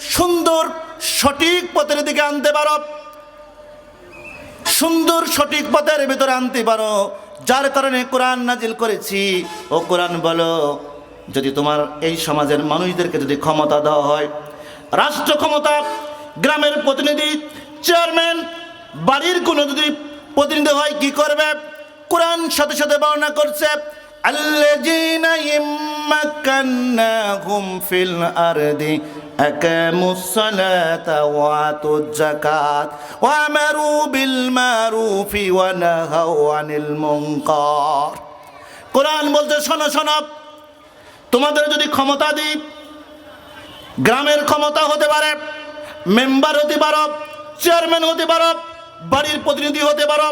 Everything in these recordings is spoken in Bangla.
সুন্দর সঠিক পথের দিকে আনতে পারো। সুন্দর সঠিক পথের ভিতরে আনতে পারো। যার কারণে কোরআন নাজিল করেছি। ও কোরআন বলো, যদি তোমার এই সমাজের মানুষদেরকে যদি ক্ষমতা দেওয়া হয়, রাষ্ট্র ক্ষমতা, গ্রামের প্রতিনিধি, চেয়ারম্যান, বাড়ির কোনো যদি প্রতিনিধি হয়, কি করবে? কোরআন সাথে সাথে বর্ণনা করছে الذين يمكناهم في الأرض أقاموا الصلاة وآتوا الزكاة وأمروا بالمعروف ونهوا عن المنكر কোরআন বলছে শোনো শোনো তোমাদের যদি ক্ষমতা দিই গ্রামের ক্ষমতা হতে পারে মেম্বার হতে পারো চেয়ারম্যান হতে পারো বাড়ির প্রতিনিধি হতে পারো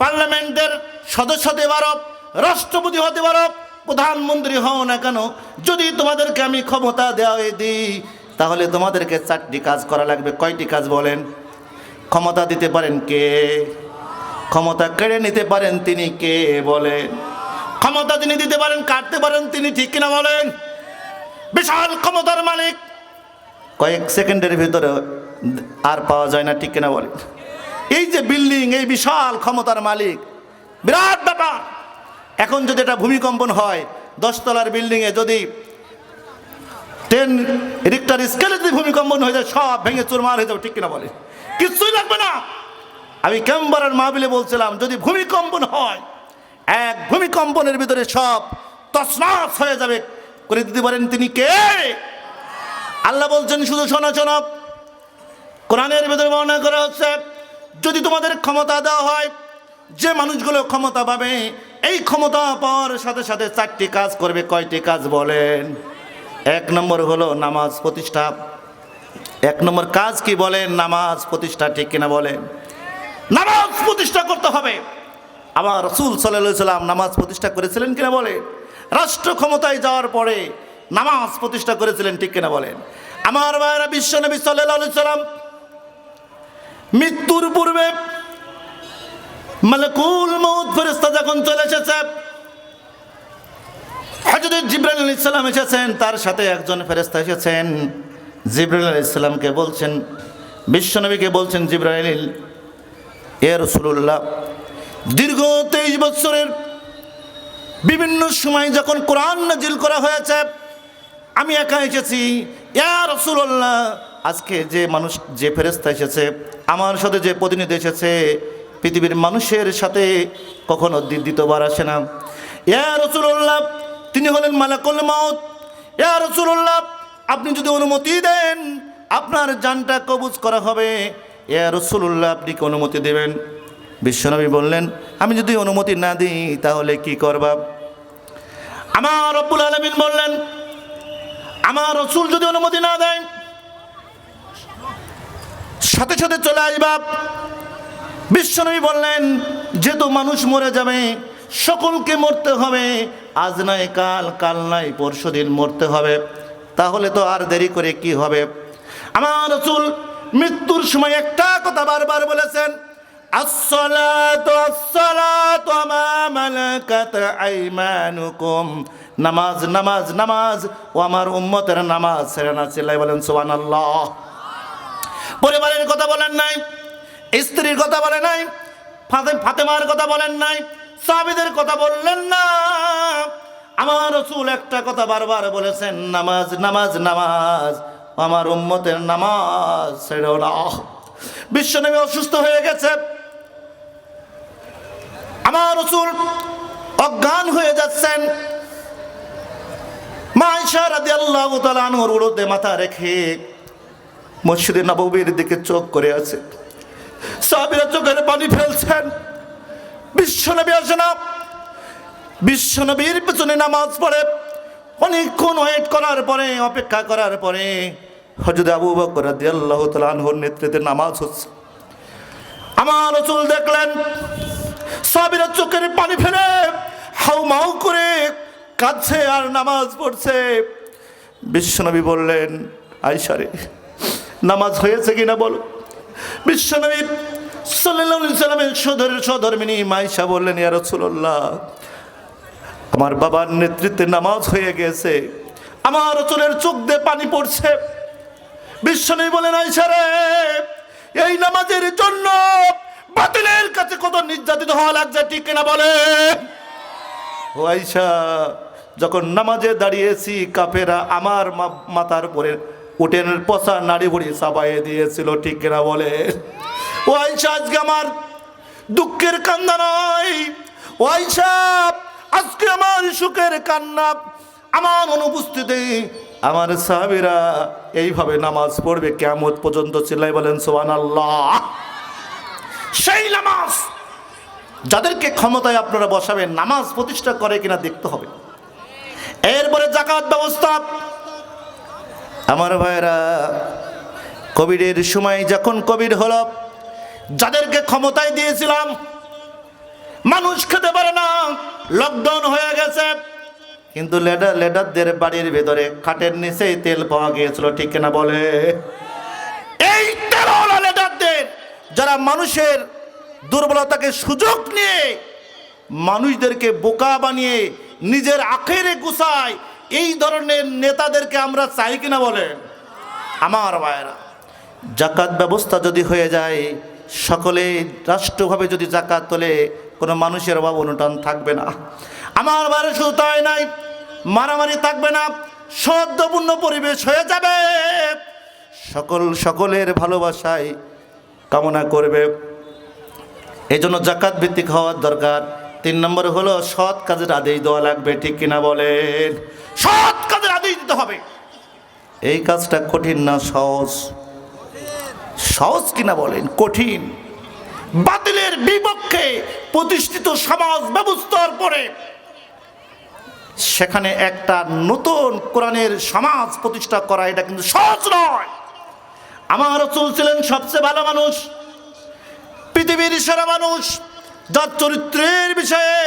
পার্লামেন্টের সদস্য হতে পারো রাষ্ট্রপতি হতে পারো, প্রধানমন্ত্রী হও না কেন, যদি তোমাদেরকে আমি ক্ষমতা দেওয়া দিই, তাহলে তোমাদেরকে চারটি কাজ করা লাগবে। কয়টি কাজ বলেন? ক্ষমতা দিতে পারেন কে? ক্ষমতা কেড়ে নিতে পারেন তিনি কে বলেন? ক্ষমতা তিনি দিতে পারেন, কাটতে পারেন তিনি ঠিক কিনা বলেন? বিশাল ক্ষমতার মালিক। কয়েক সেকেন্ডের ভিতরে আর পাওয়া যায় না, ঠিক কিনা বলেন? এই যে বিল্ডিং, এই বিশাল ক্ষমতার মালিক, বিরাট ব্যাপার। এখন যদি এটা ভূমিকম্পন হয়, দশতলার বিল্ডিংয়ে যদি টেন রিক্টার স্কেলে যদি ভূমিকম্পন হয়ে যায়, সব ভেঙে চুরমার হয়ে যাবে, ঠিক কিনা বলে কিছুই লাগবে না। আমি কেম্বারের মাহবিলে বলছিলাম, যদি ভূমিকম্পন হয়, এক ভূমিকম্পনের ভিতরে সব তসনাস হয়ে যাবে। করে দিতে পারেন তিনি কে? আল্লাহ বলছেন, শুধু শোনো শোনো। কোরআনের ভিতরে বর্ণনা করা হচ্ছে, যদি তোমাদের ক্ষমতা দেওয়া হয়, যে মানুষগুলো ক্ষমতা পাবে এই ক্ষমতা পাওয়ার সাথে সাথে চারটি কাজ করবে, কয়টি কাজ বলেন? এক নম্বর হলো নামাজ প্রতিষ্ঠা। এক নম্বর কাজ কি বলেন? নামাজ প্রতিষ্ঠা ঠিক কিনা বলেন? নামাজ প্রতিষ্ঠা করতে হবে। আমার রসুল সাল্লাম নামাজ প্রতিষ্ঠা করেছিলেন কিনা বলে রাষ্ট্র ক্ষমতায় যাওয়ার পরে নামাজ প্রতিষ্ঠা করেছিলেন ঠিক কিনা বলেন? আমার ভাইয়েরা, বিশ্ব নবী সাল্লাহ সাল্লাম মৃত্যুর পূর্বে মালাকুল মৌত ফেরেস্তা যখন চলে এসেছে হজরত জিব্রাইল আলী ইসলাম এসেছেন, তার সাথে একজন ফেরেস্তা এসেছেন। জিব্রাইল আলী ইসলামকে বলছেন বিশ্বনবীকে বলছেন, জিব্রাইল, এ রসুল্লাহ দীর্ঘ তেইশ বছরের বিভিন্ন সময় যখন কোরআন নাজিল করা হয়েছে, আমি একা এসেছি। ইয়া রসুল্লাহ আজকে যে মানুষ, যে ফেরেস্তা এসেছে, আমার সাথে যে প্রতিনিধি এসেছে পৃথিবীর মানুষের সাথে কখনো দ্বি- দ্বিতীয়বার আসে না। ইয়া রসুল্লাহ তিনি হলেন মালাকুল মাউত। ইয়া রসুল্লাহ আপনি যদি অনুমতি দেন, আপনার জানটা কবুজ করা হবে। ইয়া রসুল্লাহ আপনি কি অনুমতি দেবেন? বিশ্বনবী বললেন, আমি যদি অনুমতি না দিই, তাহলে কি করবা? আমার রব্বুল আলমিন বললেন, আমার রসুল যদি অনুমতি না দেয়, সাথে সাথে চলে আসবা। বিশ্বনবী বললেন, যেহেতু মানুষ মরে যাবে, সকলকে মরতে হবে। আজ নাই কাল কাল নাই পরশু দিন মরতে হবে। তাহলে তো আর দেরি করে কি হবে? আমার রসুল মৃত্যুর সময় একটা কথা বারবার বলেছেন নামাজ নামাজ নামাজ, ও আমার উম্মতের নামাজ ছেড়ে না চিল্লাই বলেন, সুবহানাল্লাহ। পরিবারের কথা বলেন নাই। স্ত্রীর কথা বলেন নাই, ফাতে ফাতেমার কথা বলেন নাই, সাহাবিদের কথা বললেন না। আমার রসুল একটা কথা বারবার বলেছেন, নামাজ নামাজ নামাজ, আমার উম্মতের নামাজ ছেড়েও না। বিশ্বনবী অসুস্থ হয়ে গেছে। আমার রসুল অজ্ঞান হয়ে যাচ্ছেন। মাথা রেখে মসজিদে নববীর দিকে চোখ করে আছে। সাহাবীরা চোখের পানি ফেলছেন। বিশ্বনবী আসে না বিশ্বনবীর পেছনে নামাজ পড়ে, অনেকক্ষণ ওয়েট করার পরে, অপেক্ষা করার পরে হজরত আবু বকর রাদিয়াল্লাহু তাআলা আনহুর নেতৃত্বে নামাজ হচ্ছে। আমার রসুল দেখলেন, সাহাবীরা চোখের পানি ফেলে হাউমাউ করে কাঁদছে আর নামাজ পড়ছে। বিশ্বনবী বললেন আইসারে নামাজ হয়েছে কিনা বলো। বিশ্বনবী সাল্লামের সদর সধর্মিনী মাইশা বললেন, ইয়া আমার বাবার নেতৃত্বে নামাজ হয়ে গেছে। আমার চুলের চোখ দিয়ে পানি পড়ছে। বিশ্বনী বলেন আইসারে এই নামাজের জন্য বাতিলের কাছে কত নির্যাতিত হওয়া লাগছে, ঠিক কিনা বলে? ও আইসা যখন নামাজে দাঁড়িয়েছি, কাফেরা আমার মাথার উপরে উটেনের পচা নাড়ি ভুড়ি চাপাইয়ে দিয়েছিল, ঠিক কিনা বলে? ও আইসা আজকে আমার দুঃখের কান্না নয়। ও আইসা আজকে আমার সুখের কান্না। আমার অনুপস্থিতি, আমার সাহাবিরা এইভাবে নামাজ পড়বে কেমন পর্যন্ত চিল্লাই বলেন সোহান আল্লাহ সেই নামাজ যাদেরকে ক্ষমতায় আপনারা বসাবেন, নামাজ প্রতিষ্ঠা করে কিনা দেখতে হবে। এরপরে জাকাত ব্যবস্থা আমার ভাইরা কোভিডের সময় যখন কোভিড হলো, যাদেরকে ক্ষমতায় দিয়েছিলাম, মানুষ খেতে পারে না লকডাউন হয়ে গেছে। কিন্তু লেডার লেডারদের বাড়ির ভেতরে খাটের নিচেই তেল পাওয়া গিয়েছিল, ঠিক কিনা বলে? এই তেলওয়ালা লেডারদের, যারা মানুষের দুর্বলতাকে সুযোগ নিয়ে মানুষদেরকে বোকা বানিয়ে নিজের আখেরে গুছায় এই ধরনের নেতাদেরকে আমরা চাই কিনা বলেন? আমার ভাইয়েরা, জাকাত ব্যবস্থা যদি হয়ে যায়, সকলে রাষ্ট্রভাবে যদি জাকাত তোলে, কোনো মানুষের অভাব অনুটান থাকবে না। আমার বারে শুধু তাই নাই মারামারি থাকবে না সদ্যপূর্ণ পরিবেশ হয়ে যাবে। সকল সকলের ভালোবাসায় কামনা করবে। এই জন্য জাকাত ভিত্তিক হওয়ার দরকার। তিন নম্বর হলো, সৎ কাজের আদেশ দেওয়া লাগবে, ঠিক কিনা বলেন? সৎ কাজের আদেশ দিতে হবে। এই কাজটা কঠিন না, সহজ? সহজ কিনা বলেন? কঠিন। বাতিলের বিপক্ষে প্রতিষ্ঠিত সমাজ ব্যবস্থার পরে সেখানে একটা নতুন কোরআনের সমাজ প্রতিষ্ঠা করা, এটা কিন্তু সহজ নয়। আমার চলছিলেন সবচেয়ে ভালো মানুষ, পৃথিবীর সেরা মানুষ। যার চরিত্রের বিষয়ে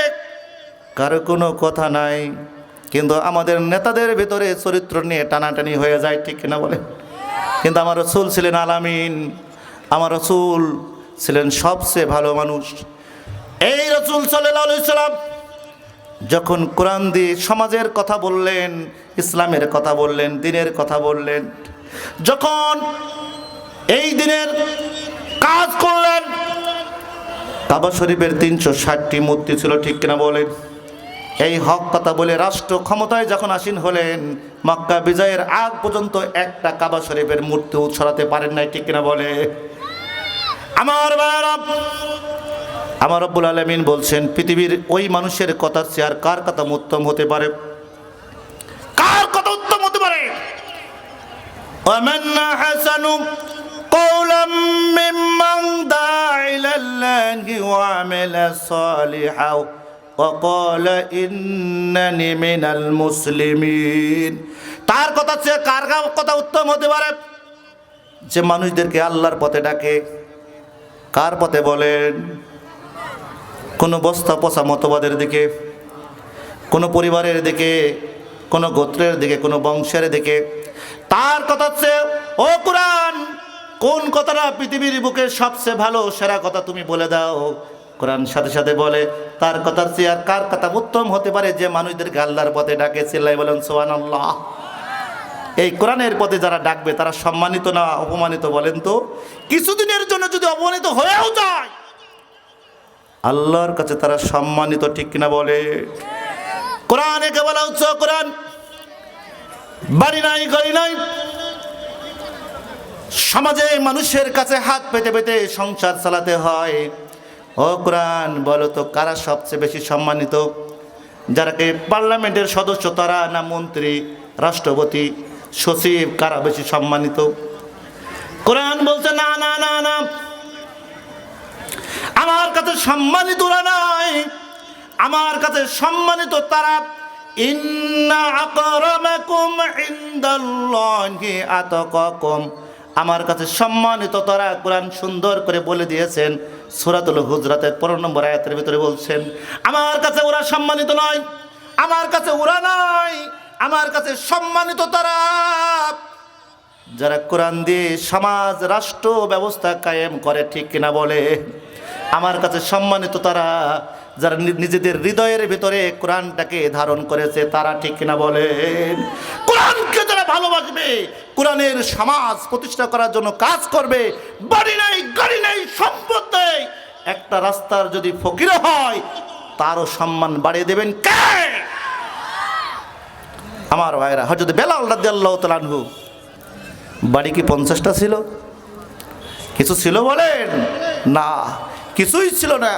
কারও কোনো কথা নাই, কিন্তু আমাদের নেতাদের ভিতরে চরিত্র নিয়ে টানাটানি হয়ে যায়, ঠিক কিনা বলে কিন্তু আমার রসুল ছিলেন আলামিন, আমার রসুল ছিলেন সবচেয়ে ভালো মানুষ। এই রসুল সাল্লাম যখন কোরআন দিয়ে সমাজের কথা বললেন, ইসলামের কথা বললেন, দিনের কথা বললেন, যখন এই দিনের কাজ করলেন কাবা শরীফের তিনশো ষাটটি মূর্তি ছিল, ঠিক কিনা বলেন? এই হক কথা বলে রাষ্ট্র ক্ষমতায় যখন আসীন হলেন, মক্কা বিজয়ের আগ পর্যন্ত একটা কাবা শরীফের মূর্তি সরাতে পারেন নাই, ঠিক কিনা বলে? আমার আমার রব্বুল আলমিন বলছেন, পৃথিবীর ওই মানুষের কথার চেয়ার কার কথা উত্তম হতে পারে? কার কথা উত্তম হতে পারে? হাসানু কৌলাম দা الله وعمل صالحا وقال إنني من المسلمين তার কথা চেয়ে কার গা- কথা উত্তম হতে পারে যে মানুষদেরকে আল্লাহর পথে ডাকে কার পথে বলেন কোনো বস্তা পচা মতবাদের দিকে কোনো পরিবারের দিকে কোনো গোত্রের দিকে কোনো বংশের দিকে তার কথা হচ্ছে ও কোরআন কোন কথাটা পৃথিবীর বুকে সবচেয়ে ভালো, সেরা কথা তুমি বলে দাও। কোরআন সাথে সাথে বলে, তার কথার চেয়ে আর কার কথা উত্তম হতে পারে? যে মানুষদেরকে আল্লাহর পথে ডাকে চিল্লাই বলেন সোহান আল্লাহ এই কোরআনের পথে যারা ডাকবে, তারা সম্মানিত না, অপমানিত বলেন তো? কিছুদিনের জন্য যদি অপমানিত হয়েও যায়, আল্লাহর কাছে তারা সম্মানিত, ঠিক কিনা বলে? কোরআনে কে বলা হচ্ছে, কোরআন? বাড়ি নাই গাড়ি নাই? সমাজে মানুষের কাছে হাত পেতে পেতে সংসার চালাতে হয়। ও কোরআন, বলো তো, কারা সবচেয়ে বেশি সম্মানিত? যারাকে পার্লামেন্টের সদস্য, তারা না মন্ত্রী, রাষ্ট্রপতি, সচিব, কারা বেশি সম্মানিত? কোরআন বলছে, না না না না। আমার কাছে সম্মানিত ওরা নয় আমার কাছে সম্মানিত তারা, ইন্না আকরামাকুম ইনদাল্লাহি আতাকাকুম। আমার কাছে সম্মানিত তারা কোরআন সুন্দর করে বলে দিয়েছেন, সূরাতুল হুজরাতের পনেরো নম্বর আয়াতের ভিতরে বলছেন, আমার কাছে ওরা সম্মানিত নয়, আমার কাছে ওরা নয়, আমার কাছে সম্মানিত তারা। যারা কোরআন দিয়ে সমাজ, রাষ্ট্র ব্যবস্থা কায়েম করে, ঠিক কিনা বলে? আমার কাছে সম্মানিত তারা, যারা নিজেদের হৃদয়ের ভিতরে কোরআনটাকে ধারণ করেছে, তারা ঠিক কিনা বলেন কোরআনকে যারা ভালোবাসবে কোরআনের সমাজ প্রতিষ্ঠা করার জন্য কাজ করবে। বাড়ি নেই, গাড়ি নেই, সম্পদ নেই। একটা রাস্তার যদি ফকির হয়, তারও সম্মান বাড়িয়ে দেবেন কে? আমার ভাইরা হজরত বেলাল রাদি আল্লাহ তালানহু বাড়ি কি পঞ্চাশটা ছিল? কিছু ছিল বলেন? না, কিছুই ছিল না।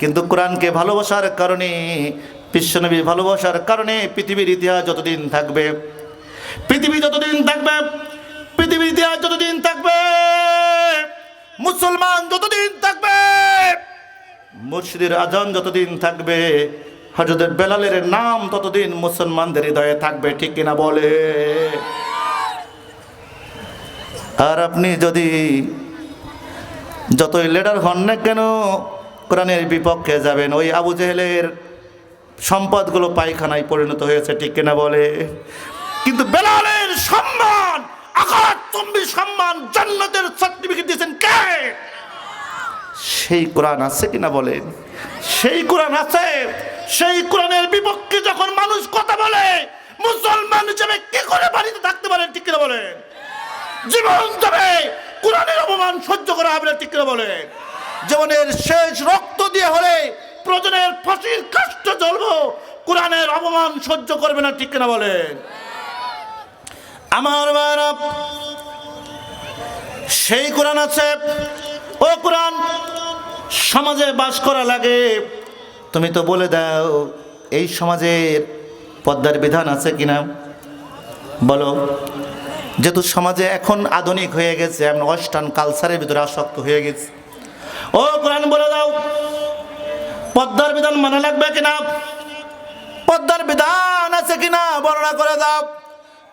কিন্তু কোরআনকে ভালোবাসার কারণে বিশ্বনবী ভালোবাসার কারণে পৃথিবীর ইতিহাস যতদিন থাকবে পৃথিবী যতদিন থাকবে, পৃথিবীর ইতিহাস যতদিন থাকবে, মুসলমান যতদিন থাকবে মসজিদের আজান যতদিন থাকবে হজরত বেলালের নাম ততদিন মুসলমানদের হৃদয়ে থাকবে, ঠিক কিনা বলে? আর আপনি যদি যতই লিডার হন না কেন, কোরআনের বিপক্ষে যাবেন, ওই আবু জেহেলের সম্পদগুলো পায়খানায় পরিণত হয়েছে, ঠিক কিনা বলে? কিন্তু বেলালের সম্মান চম্বি সম্মান জান্নাতের সার্টিফিকেট দিয়েছেন কে? সেই কোরআন আছে কিনা বলেন? সেই কোরআন আছে। সেই কোরআনের বিপক্ষে যখন মানুষ কথা বলে, মুসলমান হিসেবে কি করে বাড়িতে থাকতে পারেন ঠিক কিনা বলেন? জীবন যাবে, কোরআনের অপমান সহ্য করা হবে না ঠিক করে বলে জীবনের শেষ রক্ত দিয়ে হলে প্রজনের ফাঁসির কাষ্ট জ্বলবো, কোরআনের অপমান সহ্য করবে না ঠিক কিনা বলেন? আমার ভাইরা সেই কোরআন আছে, ও কোরআন, সমাজে বাস করা লাগে। তুমি তো বলে দাও, এই সমাজের পদ্মার বিধান আছে কিনা? বলো, যেহেতু সমাজে এখন আধুনিক হয়ে গেছে এমন ওয়েস্টার্ন কালচারের ভিতরে আসক্ত হয়ে গেছে। ও কোরআন বলে দাও, পদ্মার বিধান মানা লাগবে কিনা? পদ্মার বিধান আছে কিনা? বর্ণনা করে দাও।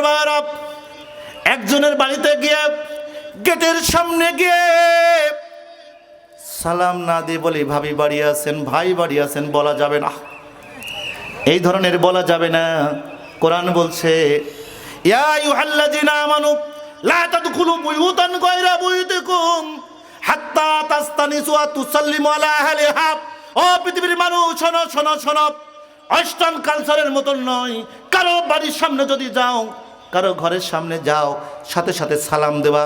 ভাইরা একজনের বাড়িতে গিয়ে গেটের সামনে গিয়ে সালাম না দিয়ে বলি, ভাবি বাড়ি আছেন, ভাই বাড়ি আছেন, বলা যাবে না। এই ধরনের বলা যাবে না। কোরআন বলছে ওয়েস্টার্ন কালচারের মতন নয়। কারও বাড়ির সামনে যদি যাও কারও ঘরের সামনে যাও, সাথে সাথে সালাম দেওয়া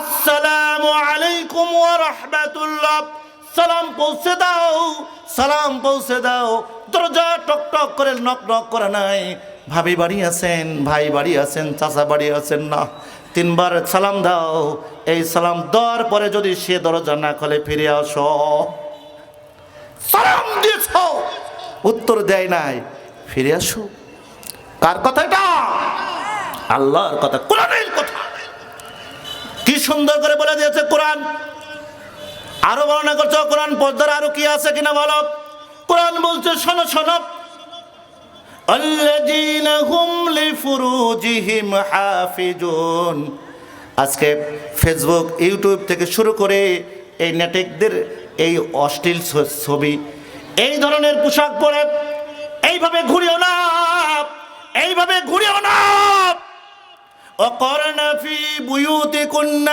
আসসালামু আলাইকুম ওয়া সালাম পৌঁছে দাও, সালাম পৌঁছে দাও। দরজা টক টক করে, নক নক করে নাই। ভাবি বাড়ি আছেন, ভাই বাড়ি আছেন, চাচা বাড়ি আছেন না। তিনবার সালাম দাও। এই সালাম দেওয়ার পরে যদি সে দরজা না খোলে, ফিরে আসো। সালাম দিয়েছ। উত্তর দেয় নাই। ফিরে আসো। কার কথা এটা? আল্লাহর কথা কোরআনের কথা কি সুন্দর করে বলে দিয়েছে কোরআন আরো বর্ণনা করছো কোরআন পর্দার আরো কি আছে কিনা বলো কোরআন বলছে শোনো শোনো الذين هم لفروجهم حافظون আজকে ফেসবুক ইউটিউব থেকে শুরু করে এই নেটেকদের এই অশ্লীল ছ- ছবি এই ধরনের পোশাক পরে এইভাবে ঘুরিও না এইভাবে ঘুরিও না وقرن في بيوتكن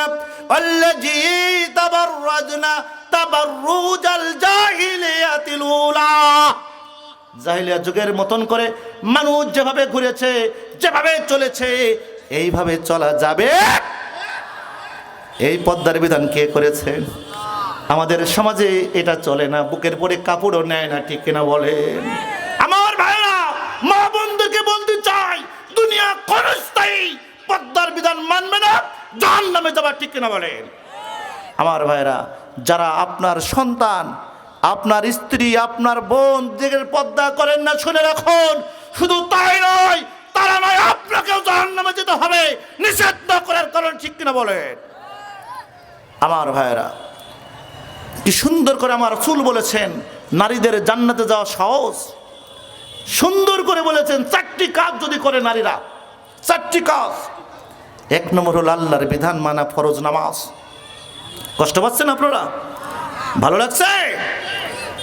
التي تبرجن تبرج الجاهلية الأولى জাহিলিয়া যুগের মতন করে মানুষ যেভাবে ঘুরেছে যেভাবে চলেছে এইভাবে চলা যাবে এই পদ্মার বিধান কে করেছে আমাদের সমাজে এটা চলে না বুকের পরে কাপড়ও নেয় না ঠিক কিনা বলেন আমার ভাইরা মা বন্ধুকে বলতে চাই দুনিয়া ক্ষণস্থায়ী পদ্মার বিধান মানবে না জাহান নামে যাবার ঠিক কিনা বলেন? আমার ভাইরা, যারা আপনার সন্তান, আপনার স্ত্রী, আপনার বোন দিকের পদ্মা করেন না, শুনে রাখুন, শুধু তাই নয়, তারা নয়, আপনাকেও জাহান নামে যেতে হবে, নিষেধ না করার কারণ ঠিক কিনা বলেন? আমার ভাইরা, কি সুন্দর করে আমার চুল বলেছেন, নারীদের জান্নাতে যাওয়া সহজ। সুন্দর করে বলেছেন, চারটি কাজ যদি করে নারীরা, চারটি কাজ। এক নম্বর হলো আল্লাহর বিধান মানা ফরজ নামাজ। কষ্ট পাচ্ছেন আপনারা? ভালো লাগছে?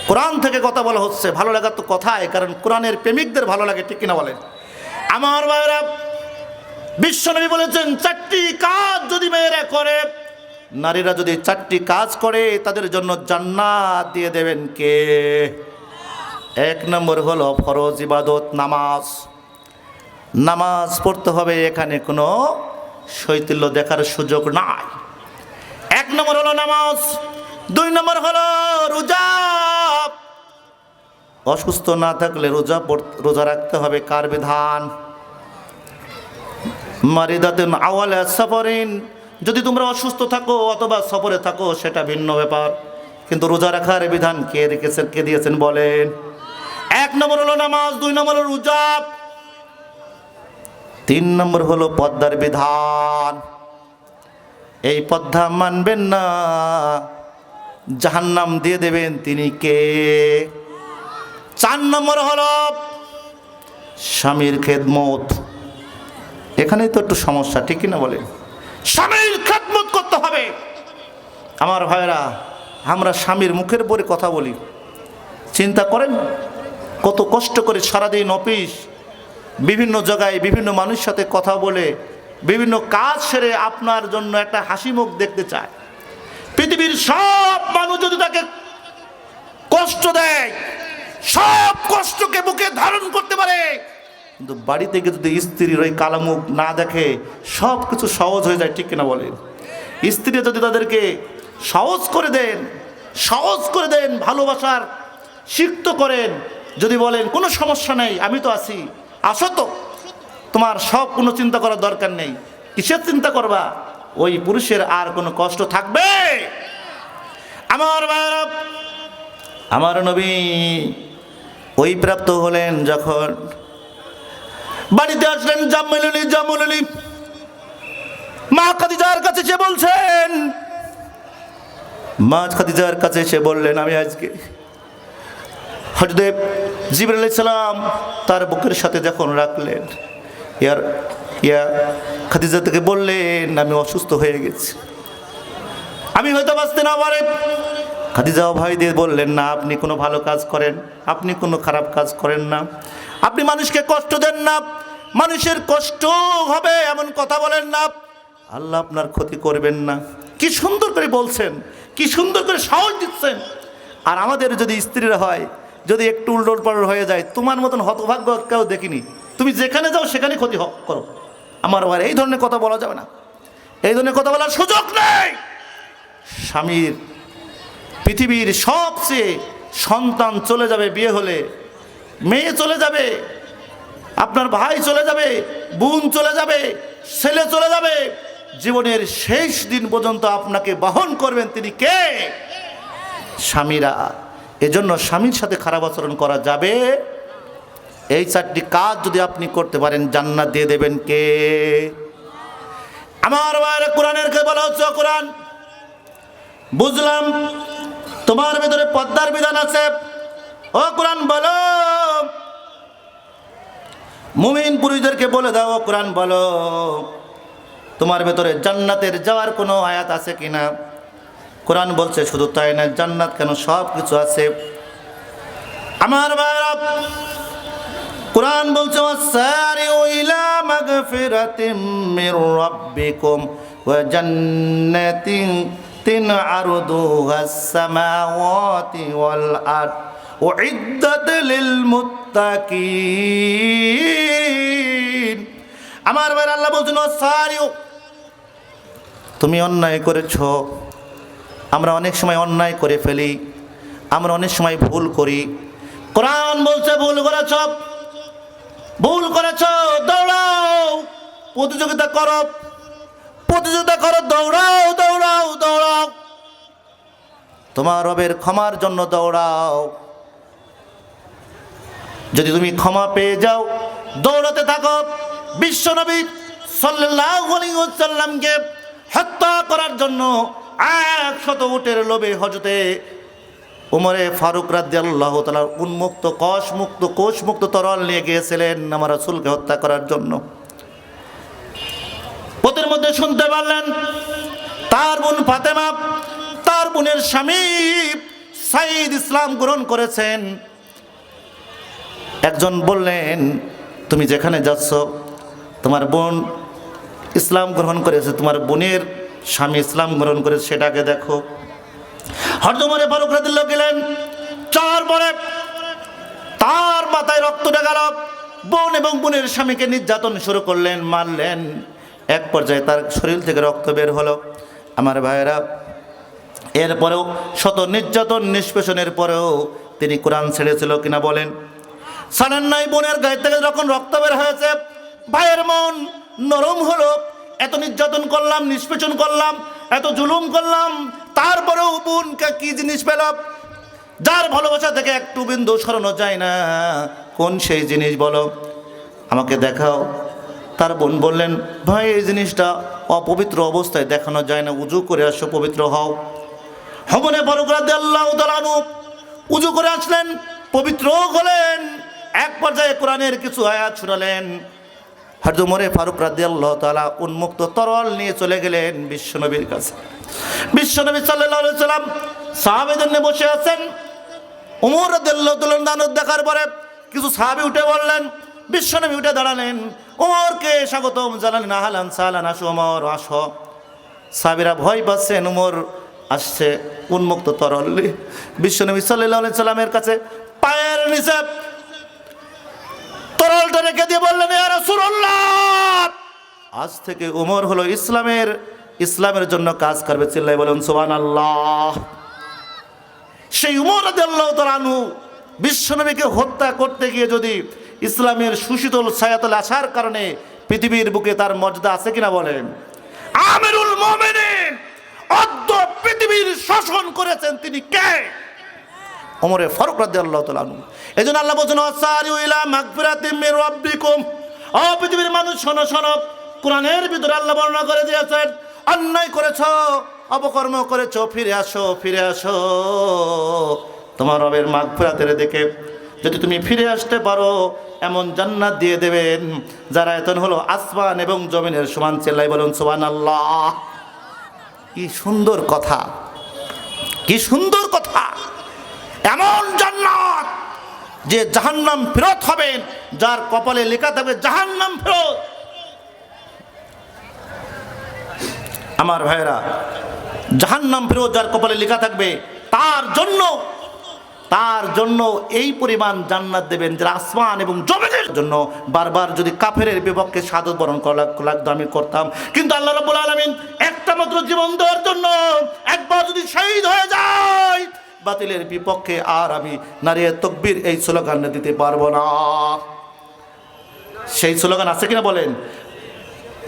কোরআন থেকে কথা বলা হচ্ছে, ভালো লাগার তো কথাই, কারণ কোরআনের প্রেমিকদের ভালো লাগে, ঠিক কিনা বলেন? আমার ভাইরা বিশ্বনবী বলেছেন, চারটি কাজ যদি মেয়েরা করে, নারীরা যদি চারটি কাজ করে, তাদের জন্য জান্নাত দিয়ে দেবেন কে? এক নম্বর হলো ফরজ ইবাদত, নামাজ। নামাজ পড়তে হবে এখানে কোনো শৈথিল্য দেখার সুযোগ নাই। এক নম্বর হলো নামাজ, দুই নম্বর হলো রোজা। অসুস্থ না থাকলে রোজা রোজা রাখতে হবে কার বিধান? মারিদাতেন আওয়ালা সফরিন। যদি তোমরা অসুস্থ থাকো অথবা সফরে থাকো, সেটা ভিন্ন ব্যাপার। কিন্তু রোজা রাখার বিধান কে রেখেছেন কে দিয়েছেন বলেন। এক নম্বর হলো নামাজ, দুই নম্বর হলো রোজা। তিন নম্বর হলো পদ্মার বিধান। এই পদ্মা মানবেন না, জাহান্নাম দিয়ে দেবেন তিনি কে? চার নম্বর হলো স্বামীর খেদমত। এখানেই তো একটু সমস্যা, ঠিক না বলে স্বামীর খেদমত করতে হবে। আমার ভাইরা আমরা স্বামীর মুখের পরে কথা বলি। চিন্তা করেন, কত কষ্ট করে সারাদিন অফিস বিভিন্ন জায়গায় বিভিন্ন মানুষের সাথে কথা বলে বিভিন্ন কাজ সেরে আপনার জন্য একটা হাসি মুখ দেখতে চায়। পৃথিবীর সব মানুষ যদি তাকে কষ্ট দেয়, সব কষ্টকে বুকে ধারণ করতে পারে, কিন্তু বাড়ি থেকে যদি স্ত্রীর ওই কালামুখ না দেখে, সব কিছু সহজ হয়ে যায়, ঠিক কিনা বলেন? স্ত্রী যদি তাদেরকে সহজ করে দেন, সহজ করে দেন, ভালোবাসার সিক্ত করেন, যদি বলেন, কোনো সমস্যা নেই, আমি তো আছি। আসো তো। তোমার সব কোনো চিন্তা করার দরকার নেই। কিসের চিন্তা করবা? ওই পুরুষের আর কোনো কষ্ট থাকবে? আমার ভাইয়েরা, আমার নবী ওই প্রাপ্ত হলেন যখন বাড়িতে আসলেন জাম্মুলি জাম্মুলি মা খাদিজার কাছে সে বলছেন মা খাদিজার কাছে সে বললেন আমি আজকে হজদেব জিবর সালাম তার বুকের সাথে যখন রাখলেন ইয়ার ইয়া খাদিজা থেকে বললেন, আমি অসুস্থ হয়ে গেছি। আমি হয়তো বাঁচতে না পারে। খাদিজাও ভাই দিয়ে বললেন, না, আপনি কোনো ভালো কাজ করেন, আপনি কোনো খারাপ কাজ করেন না। আপনি মানুষকে কষ্ট দেন না। মানুষের কষ্ট হবে এমন কথা বলেন না। আল্লাহ আপনার ক্ষতি করবেন না। কি সুন্দর করে বলছেন, কি সুন্দর করে সাহস দিচ্ছেন। আর আমাদের যদি স্ত্রীরা হয় যদি একটু উল্টোল পাল্ট হয়ে যায়, তোমার মতন হতভাগ্য কেউ দেখিনি। তুমি যেখানে যাও, সেখানে ক্ষতি করো। আমার আবার এই ধরনের কথা বলা যাবে না। এই ধরনের কথা বলার সুযোগ নেই! স্বামীর পৃথিবীর সবচেয়ে সন্তান চলে যাবে বিয়ে হলে, মেয়ে চলে যাবে, আপনার ভাই চলে যাবে, বোন চলে যাবে, ছেলে চলে যাবে। জীবনের শেষ দিন পর্যন্ত আপনাকে বহন করবেন তিনি কে? স্বামীরা। এজন্য স্বামীর সাথে খারাপ আচরণ করা যাবে। এই চারটি কাজ যদি আপনি করতে পারেন, জান্নাত দিয়ে দেবেন কে? আমার বাইরে কোরআনের কে বলা হচ্ছে কোরআন বুঝলাম, তোমার ভিতরে পদ্মার বিধান আছে। ও কোরআন বলো। মুমিন পুরুষদেরকে বলে দাও কোরআন বলো। তোমার ভেতরে জান্নাতের যাওয়ার কোনো আয়াত আছে কিনা? কোরআন বলছে, শুধু তাই না জান্নাত কেন সব কিছু আছে? আমার ভাইরা, কোরআন বলছে, ওয়াসারিউ ইলা মাগফিরাতিম মির রাব্বিকুম ওয়া জান্নাতিন তিন আরদুহাস সামাওয়াতি ওয়াল আরদ, উইদ্দাত লিল মুত্তাকিন। আমার ভাই আল্লাহ বলছেন, ওয়াসারিউ, তুমি অন্যায় করেছ। আমরা অনেক সময় অন্যায় করে ফেলি, আমরা অনেক সময় ভুল করি। কোরআন বলছে, ভুল করেছ ভুল করেছ, দৌড়াও, প্রতিযোগিতা করো প্রতিযোগিতা করো, দৌড়াও দৌড়াও দৌড়াও। তোমার রবের ক্ষমার জন্য দৌড়াও। যদি তুমি ক্ষমা পেয়ে যাও, দৌড়াতে থাকো। বিশ্বনবী সাল্লাল্লাহু আলাইহি ওয়াসাল্লামকে হত্যা করার জন্য একশত উটের লোভে হজতে উমরে ফারুক রাদিয়াল্লাহু তাআলা উন্মুক্ত কষ মুক্ত কোষ মুক্ত তরল নিয়ে গিয়েছিলেন আমার রাসূলকে হত্যা করার জন্য। পথের মধ্যে শুনতে পারলেন, তার বোন ফাতেমা, তার বোনের স্বামী সাইদ ইসলাম গ্রহণ করেছেন। একজন বললেন, তুমি যেখানে যাচ্ছ, তোমার বোন ইসলাম গ্রহণ করেছে, তোমার বোনের স্বামী ইসলাম গ্রহণ করে সেটাকে দেখো। হরদমরে ফারুক রাদিল্লাহ গেলেন, চার পরে তার মাথায় রক্ত গেল বোন এবং বোনের স্বামীকে নির্যাতন শুরু করলেন, মারলেন। এক পর্যায়ে তার শরীর থেকে রক্ত বের হলো। আমার ভাইয়েরা, এরপরেও শত নির্যাতন নিষ্পেষণের পরেও তিনি কোরআন ছেড়েছিল কিনা বলেন। সানান নাই বোনের গায়ে থেকে যখন রক্ত বের হয়েছে, ভাইয়ের মন নরম হলো। এত নির্যাতন করলাম, নিষ্পেষণ করলাম, এত জুলুম করলাম, তারপরেও বোনকে কি জিনিস পেলাম যার ভালোবাসা থেকে একটু বিন্দু সরানো যায় না। কোন সেই জিনিস বলো? আমাকে দেখাও। তার বোন বললেন, ভাই, এই জিনিসটা অপবিত্র অবস্থায় দেখানো যায় না। উজু করে আসো, পবিত্র হও। আল্লাহ তালানু উজু করে আসলেন পবিত্র হলেন, এক পর্যায়ে কোরআনের কিছু আয়াত শুনালেন। হরদুমরে ফারুক রাদি আল্লাহ তালা উন্মুক্ত তরল নিয়ে চলে গেলেন বিশ্বনবীর কাছে। বিশ্বনবী সাল্লাহ সাল্লাম সাহাবেদের নিয়ে বসে আছেন। উমর রাদিয়াল্লাহু তাআলা দানত দেখার পরে কিছু সাহাবী উঠে বললেন, বিশ্বনবী উঠে দাঁড়ালেন। উমরকে স্বাগতম জানালেন, আহলান সাহলান আসো উমর, আসো। সাহাবীরা ভয় পাচ্ছেন, উমর আসছে উন্মুক্ত তরল বিশ্বনবী আলাইহি সাল্লামের কাছে পায়ের নিচে তরলটা রেখে দিয়ে বললেন আজ থেকে উমর হলো ইসলামের ইসলামের জন্য কাজ করবে। চিল্লাই বলেন সুবহানাল্লাহ! সেই উমর আল্লাহ তালু বিশ্বনবীকে হত্যা করতে গিয়ে যদি ইসলামের সুশীতল ছায়াতল আসার কারণে পৃথিবীর বুকে তার মর্যাদা আছে কিনা বলেন। আমিরুল মোমেনিন অদ্য পৃথিবীর শাসন করেছেন তিনি কে? ওমরে ফারুক রাদি আল্লাহ তালু এই জন্য আল্লাহ বলছেন পৃথিবীর মানুষ, শোনো শোনো, কোরআনের ভিতরে আল্লাহ বর্ণনা করে দিয়েছেন, অন্যায় করেছ, অপকর্ম করেছ, ফিরে আসো ফিরে আসো। তোমার রবের মাগফিরাতের দিকে যদি তুমি ফিরে আসতে পারো, এমন জান্নাত দিয়ে দেবেন, যারা এতন হলো আসমান এবং জমিনের সমান চেল্লাই বলুন সোমান আল্লাহ কি সুন্দর কথা, কি সুন্দর কথা। এমন জান্নাত যে জাহান্নাম ফেরত হবেন যার কপালে লেখা থাকবে জাহান্নাম ফেরত। আমার ভাইরা জাহান্নাম ফেরত যার কপালে লেখা থাকবে, তার জন্য তার জন্য এই পরিমাণ জান্নাত দেবেন যারা আসমান এবং জমিনের জন্য। বারবার যদি কাফের বিপক্ষে সাদত বরণ লাগতো, আমি করতাম। কিন্তু আল্লাহ রাব্বুল আলামিন একটা মাত্র জীবন দেওয়ার জন্য একবার যদি শহীদ হয়ে যায় বাতিলের বিপক্ষে আর আমি নারিয়ে তকবির এই স্লোগান দিতে পারব না। সেই স্লোগান আছে কিনা বলেন?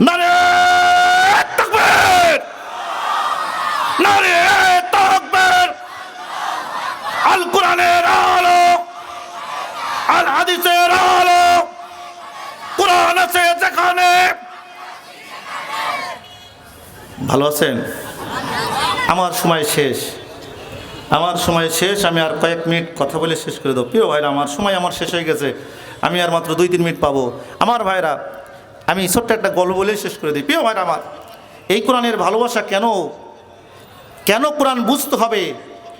নারে নারে আল কোরআনের আলো, আল আলো, কোরআন আছে যেখানে। ভালো আছেন? আমার সময় শেষ। আমার সময় শেষ, আমি আর কয়েক মিনিট কথা বলে শেষ করে দেবো। প্রিয় ভাইরা, আমার সময় আমার শেষ হয়ে গেছে, আমি আর মাত্র দুই তিন মিনিট পাবো। আমার ভাইরা, আমি ছোট্ট একটা গল্প বলে শেষ করে দিই। প্রিয় ভাইরা আমার, এই কোরআনের ভালোবাসা কেন? কেন কোরআন বুঝতে হবে?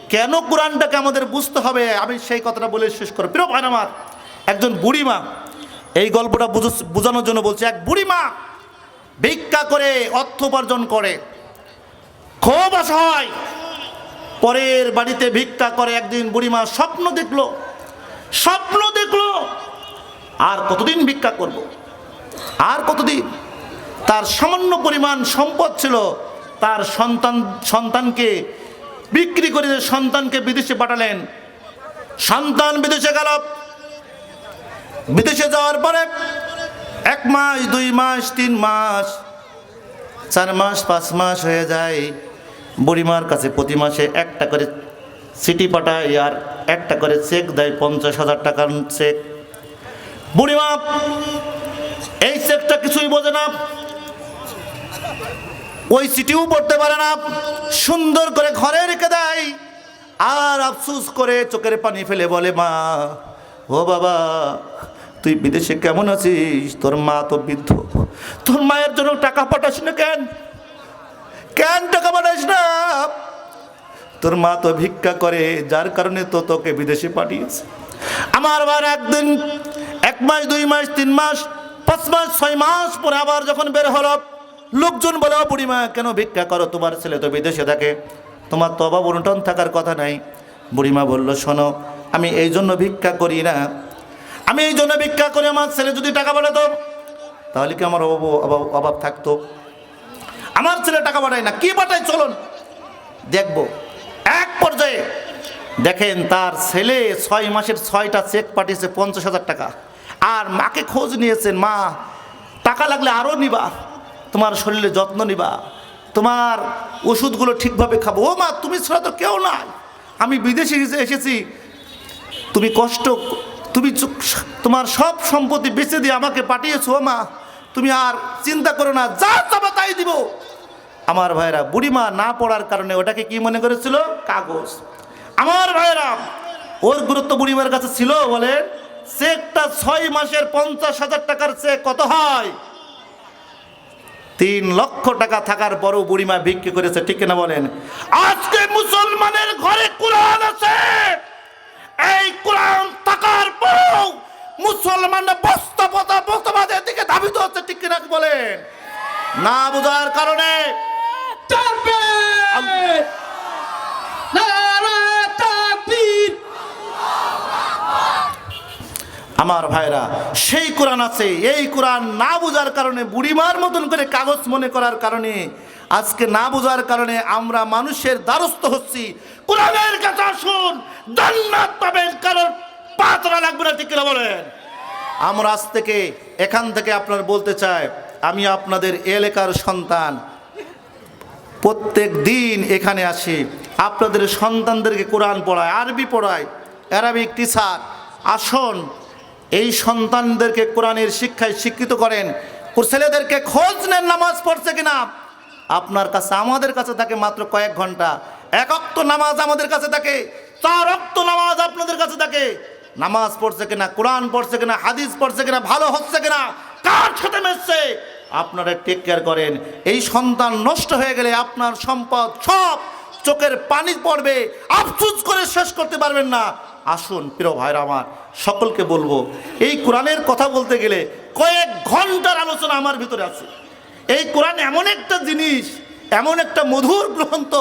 কেন কোরআনটাকে আমাদের বুঝতে হবে? আমি সেই কথাটা বলে শেষ করো প্রিয় ভাই আমার, একজন বুড়ি মা, এই গল্পটা বুঝ- বোঝানোর জন্য বলছে, এক বুড়ি মা ভিক্ষা করে অর্থ উপার্জন করে। খুব অসহায়। পরের বাড়িতে ভিক্ষা করে একদিন বুড়িমা স্বপ্ন দেখল স্বপ্ন দেখল, আর কতদিন ভিক্ষা করব। আর কতদিন? তার সামান্য পরিমাণ সম্পদ ছিল, তার সন্তান, সন্তানকে বিক্রি করে সন্তানকে বিদেশে পাঠালেন, সন্তান বিদেশে গেল। বিদেশে যাওয়ার পরে এক মাস, দুই মাস, তিন মাস, চার মাস, পাঁচ মাস হয়ে যায়। বুড়িমার কাছে প্রতি মাসে একটা করে সিটি পাঠায় আর একটা করে চেক দেয় পঞ্চাশ হাজার টাকার চেক। বুড়িমা, এই চেকটা কিছুই বোঝে না। ওই চিঠিও পড়তে পারে না। সুন্দর করে ঘরে রেখে দেয়। আর আফসুস করে চোখের পানি ফেলে বলে, মা, ও বাবা, তুই বিদেশে কেমন আছিস? তোর মা তো বৃদ্ধ। তোর মায়ের জন্য টাকা পাঠাস না কেন? কেন টাকা পাঠাস না। তোর মা তো ভিক্ষা করে, যার কারণে তো তোকে বিদেশে পাঠিয়েছে। আমার আবার একদিন, এক মাস, দুই মাস, তিন মাস, পাঁচ মাস, ছয় মাস পরে আবার যখন বের হলো, লোকজন বলে, "ও বুড়িমা, কেন ভিক্ষা করো? তোমার ছেলে তো বিদেশে থাকে। তোমার তো অভাব অনটন থাকার কথা নাই। বুড়িমা বলল, শোনো, আমি এই জন্য ভিক্ষা করি না। আমি এই জন্য ভিক্ষা করি আমার ছেলে যদি টাকা পাঠাতো তাহলে কি আমার অভাব অভাব থাকতো? আমার ছেলে টাকা পাঠায় না, কি পাঠায় চলুন। দেখব। এক পর্যায়ে দেখেন তার ছেলে ছয় মাসের ছয়টা চেক পাঠিয়েছে পঞ্চাশ হাজার টাকা। আর মাকে খোঁজ নিয়েছেন, মা, টাকা লাগলে আরও নিবা। তোমার শরীরে যত্ন নিবা। তোমার ওষুধগুলো ঠিকভাবে খাব। ও মা, তুমি ছাড়া তো কেউ নাই। আমি বিদেশে এসে- এসেছি। তুমি কষ্ট, তুমি তোমার সব সম্পত্তি বেচে দিয়ে আমাকে পাঠিয়েছো, ও মা। তুমি আর চিন্তা করো না, যা চাবা তাই দিব। আমার ভাইরা বুড়িমা না পড়ার কারণে ওটাকে কি মনে করেছিল? কাগজ। আমার ভাইরা ওর গুরুত্ব বুড়িমার কাছে ছিল, বলে চেকটা ছয় মাসের পঞ্চাশ হাজার টাকার চেক কত হয়? তিন লক্ষ টাকা থাকার পরও বুড়িমা বিক্রি করেছে, ঠিক না বলেন? আজকে মুসলমানের ঘরে কোরআন আছে। এই কোরআন থাকার পরও মুসলমান বস্তপতা বস্তবাদের দিকে ধাবিত হচ্ছে ঠিক কিনা বলেন? না বোঝার কারণে আমার ভাইরা সেই কোরআন আছে এই কোরআন না বোঝার কারণে বুড়িমার মতন করে কাগজ মনে করার কারণে আজকে না বোঝার কারণে আমরা মানুষের দ্বারস্থ হচ্ছি। কোরআনের কাছে আসুন জান্নাত পাবেন কারণ পাতরা লাগবে না ঠিক বলেন? আমরা আজ থেকে এখান থেকে আপনার বলতে চাই, আমি আপনাদের এলাকার সন্তান। প্রত্যেক দিন এখানে আসি, আপনাদের সন্তানদেরকে কোরআন পড়ায়, আরবি পড়ায় অ্যারাবিক টিচার। আসন, এই সন্তানদেরকে কোরআনের শিক্ষায় শিক্ষিত করেন। ছেলেদেরকে খোঁজ নেন নামাজ পড়ছে কিনা। আপনার কাছে, আমাদের কাছে থাকে মাত্র কয়েক ঘণ্টা। এক অক্ত নামাজ আমাদের কাছে থাকে, চার অক্ত নামাজ আপনাদের কাছে থাকে। নামাজ পড়ছে কিনা, কোরআন পড়ছে কিনা, হাদিস পড়ছে কিনা, ভালো হচ্ছে কিনা, কার সাথে মেশছে? আপনারা টেক কেয়ার করেন। এই সন্তান নষ্ট হয়ে গেলে আপনার সম্পদ সব চোখের পানি পড়বে, আফসুস করে শেষ করতে পারবেন না। আসুন, প্রিয় ভাইরা আমার, সকলকে বলব, এই কোরআনের কথা বলতে গেলে কয়েক ঘণ্টার আলোচনা আমার ভিতরে আছে। এই কোরআন এমন একটা জিনিস, এমন একটা মধুর গ্রন্থ,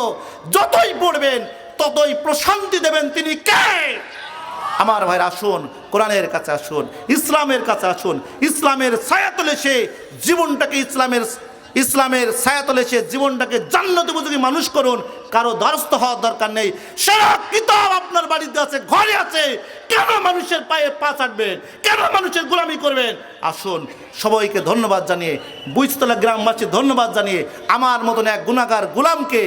যতই পড়বেন, ততই প্রশান্তি দেবেন তিনি কে? আমার ভাইরা আসুন, কোরআনের কাছে আসুন, ইসলামের কাছে আসুন, ইসলামের ছায়াতলে সে জীবনটাকে ইসলামের ইসলামের ছায়াতলে সে জীবনটাকে জান্নাত উপযোগী মানুষ করুন, কারও দ্বারস্থ হওয়ার দরকার নেই। সারা কিতাব আপনার বাড়িতে আছে, ঘরে আছে, কেন মানুষের পায়ে পা চাটবেন? কেন মানুষের গোলামি করবেন? আসুন, সবাইকে ধন্যবাদ জানিয়ে বুঝতলা গ্রামবাসী ধন্যবাদ জানিয়ে, আমার মতন এক গুণাগার গোলামকে